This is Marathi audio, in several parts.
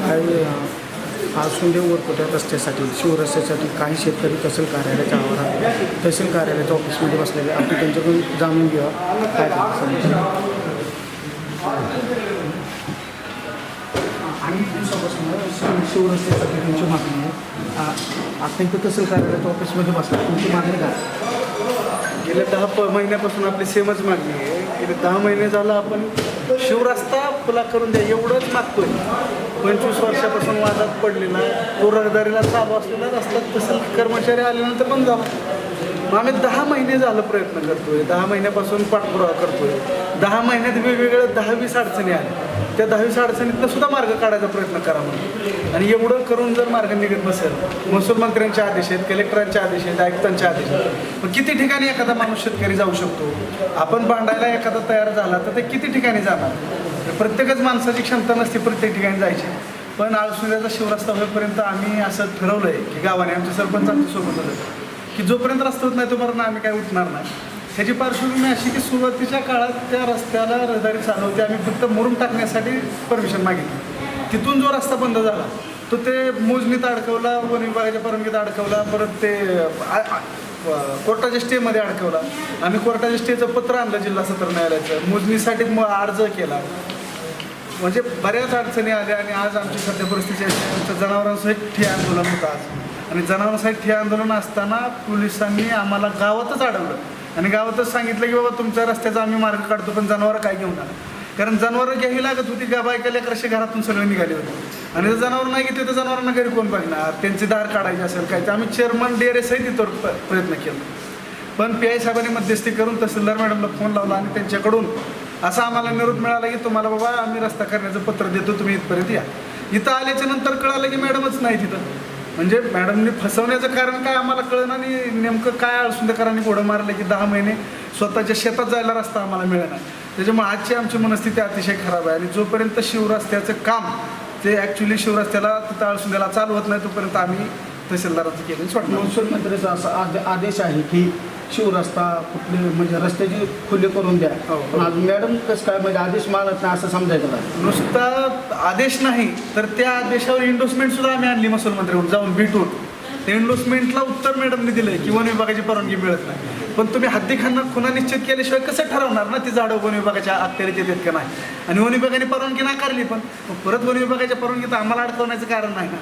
काही आसुंदे वरकोट्या रस्त्यासाठी शिवरस्त्यासाठी काही शेतकरी तहसील कार्यालयाच्या आवारात तहसील कार्यालयाच्या ऑफिसमध्ये बसलेले आपण त्यांच्याकडून जाणून घ्या काय अनेक दिवसापासून शिवरस्त्यासाठी तुमची मागणी आहे. आता इथं तहसील कार्यालयाच्या ऑफिसमध्ये बसला तुमची मागणी काय? गेल्या दहा प महिन्यापासून आपली सेमच मागणी आहे. गेले दहा महिने झालं आपण शिवरस्ता खुला करून द्या एवढंच मागतोय. पंचवीस वर्षापासून वादात पडलेला तो रहदारीला चालू असलेला रस्ता तसं कर्मचारी आल्यानंतर बंद झाला. मग आम्ही दहा महिने झालं प्रयत्न करतोय. दहा महिन्यापासून पाठपुरावा करतोय. दहा महिन्यात वेगवेगळ्या दहावीस अडचणी आल्या. त्या दहावीस अडचणीतनं सुद्धा मार्ग काढायचा प्रयत्न करा म्हणून. आणि एवढं करून जर मार्ग निघत नसेल महसूल मंत्र्यांचे आदेश आहेत कलेक्टरांचे आदेश आहेत आयुक्तांचे आदेश आहेत मग किती ठिकाणी एखादा माणूस शेतकरी जाऊ शकतो? आपण भांडायला एखादा तयार झाला तर ते किती ठिकाणी जाणार? प्रत्येकच माणसाची क्षमता नसते प्रत्येक ठिकाणी जायची. पण आळसुंद्याचा शिवरास्ता होईपर्यंत आम्ही असं ठरवलं आहे की गावाने आमच्या सरपंचांच्या सोबत होते. की जोपर्यंत रस्ता होत नाही तोपर्यंत आम्ही काय उठणार नाही. ह्याची पार्श्वभूमी अशी की सुरुवातीच्या काळात त्या रस्त्याला रहदारी चालवते आम्ही फक्त मुरुम टाकण्यासाठी परमिशन मागितली. तिथून जो रस्ता बंद झाला तो ते मोजणीत अडकवला वन विभागाच्या परवानगीत अडकवला परत ते कोर्टाच्या स्टेमध्ये अडकवला. आम्ही कोर्टाच्या स्टेचं पत्र आणलं जिल्हा सत्र न्यायालयाचं. मोजणीसाठी मग अर्ज केला. म्हणजे बऱ्याच अडचणी आल्या आणि आज आमची सध्या परिस्थिती अशी आहे, जनावरांसहित ठिय आंदोलन होतं आज. आणि जनावरांसाठी ठिय आंदोलन असताना पोलिसांनी आम्हाला गावातच अडवलं. आणि गावातच सांगितलं की बाबा तुमच्या रस्त्याचा आम्ही मार्ग काढतो पण जनावरं काय घेऊन आला? कारण जनावरं घ्यावी लागत होती गा बायका लेकराशी घरातून सगळे निघाले होते. आणि जर जनावर नाही घेतले तर जनावरांना घरी कोण बघणार? त्यांची दार काढायची असेल काय? तर आम्ही चेअरमन डेअरे तिथं प- प्रयत्न केला. पण पी आय साहेबांनी मध्यस्थी करून तहसीलदार मॅडमला फोन लावला आणि त्यांच्याकडून असा आम्हाला निरोप मिळाला की तुम्हाला बाबा आम्ही रस्ता करण्याचं पत्र देतो तुम्ही इथपर्यंत या. इथं आल्याच्यानंतर कळालं की मॅडमच नाही तिथं. म्हणजे मॅडमनी फसवण्याचं कारण काय आम्हाला कळलं आणि नेमकं काय अळसुंदेकरांनी घोडं मारलं की दहा महिने स्वतःच्या शेतात जायला रस्ता आम्हाला मिळेना. त्याच्यामुळे आजची आमची मनस्थिती अतिशय खराब आहे आणि जोपर्यंत शिवरस्त्याचं काम ते ॲक्च्युली शिवरस्त्याला तिथं अळसुंद्याला चालू होत नाही तोपर्यंत आम्ही तहसीलदाराचं केलं सोडणार महसूल मंत्र्याचा असा आद- आदेश आहे की शिवरस्ता कुठले म्हणजे रस्त्याची खुले करून द्या. हो. पण अजून मॅडम कसं काय म्हणजे आदेश मानत नाही असं समजायचं का? नुसता आदेश नाही तर त्या आदेशावर इंडोसमेंट सुद्धा आम्ही आणली महसूल मंत्र्याकडून जाऊन भेटून. त्या इंडोसमेंटला उत्तर मॅडमने दिलंय की वन विभागाची परवानगी मिळत नाही. पण तुम्ही हद्दीखाना खुना निश्चित केल्याशिवाय कसं ठरवणार ना ती झाडं वन विभागाच्या अखत्यारीत येतात का नाही? आणि वन विभागाने परवानगी नाकारली पण मग परत वन विभागाच्या परवानगीत आम्हाला अडकवण्याचं कारण नाही ना.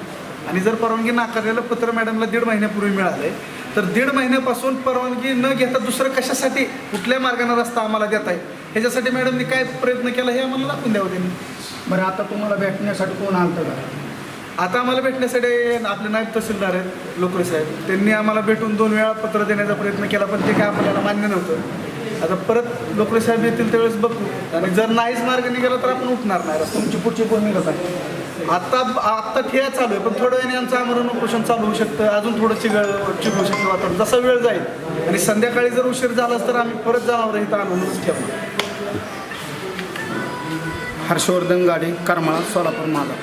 आणि जर परवानगी नाकारलेलं पत्र मॅडमला दीड महिन्यापूर्वी मिळालंय तर दीड महिन्यापासून परवानगी न घेता दुसरं कशासाठी कुठल्या मार्गाने रस्ता आम्हाला देत आहे ह्याच्यासाठी मॅडमनी काय प्रयत्न केला हे आम्हाला दाखवून द्यावं त्यांनी. बरं आता तुम्हाला भेटण्यासाठी कोण आलं का? आता आम्हाला भेटण्यासाठी आपले नायब तहसीलदार आहेत लोकरे साहेब. त्यांनी आम्हाला भेटून दोन वेळा पत्र देण्याचा प्रयत्न केला पण ते काय आपल्याला मान्य नव्हतं. आता परत लोकरे साहेब येतील त्यावेळेस बघू. आणि जर नाहीच मार्ग निघाला तर आपण उठणार नाही. तुमची पुढची भूमिका काय आता आता ठिया चालू आहे पण थोड्या वेळाने आमचं आमरण उपोषण चालू होऊ शकतं. अजून थोडं चिघळ चिघळू शकतं वातावरण. जसा वेळ जाईल. आणि संध्याकाळी जर उशीर झालाच तर आम्ही परत जाणार इथं आणूनच ठेवणार. हर्षवर्धन गाडे करमाळा सोलापूर माला